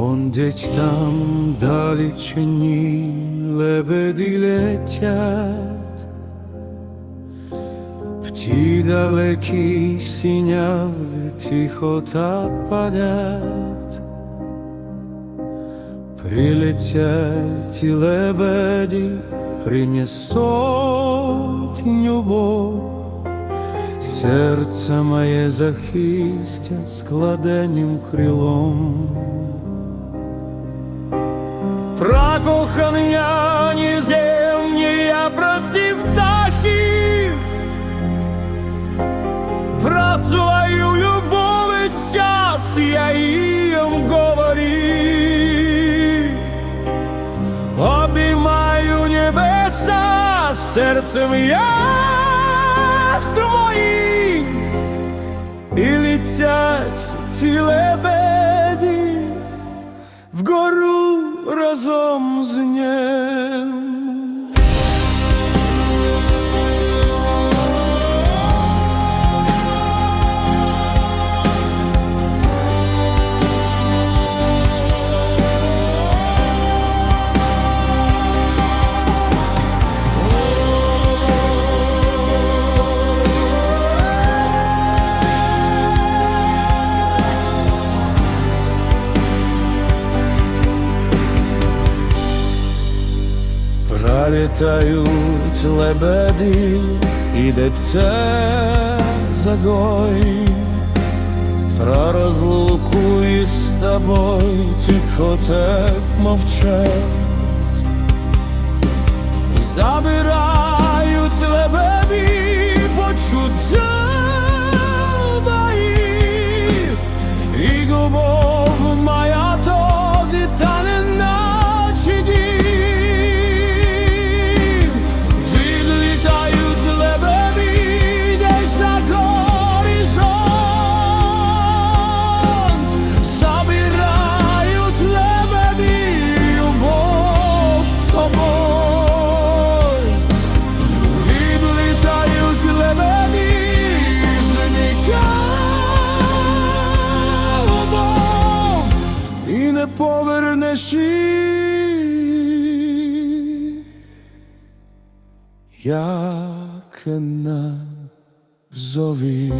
Он десь там далечині лебеді летять, в ті далекі сіняви тихо та падять, прилетять і лебеді, принесуть любов. Серце моє захистя складенім крилом. Про кохання неземні я просив птахів, про свою любов весь час я їм говорив. Обіймаю небеса серцем я своїм і летять ці разом з ним. Пролітають лебеді і дебце загой, про розлуку із тобою тихо так мовчать, забирають її. як на зові.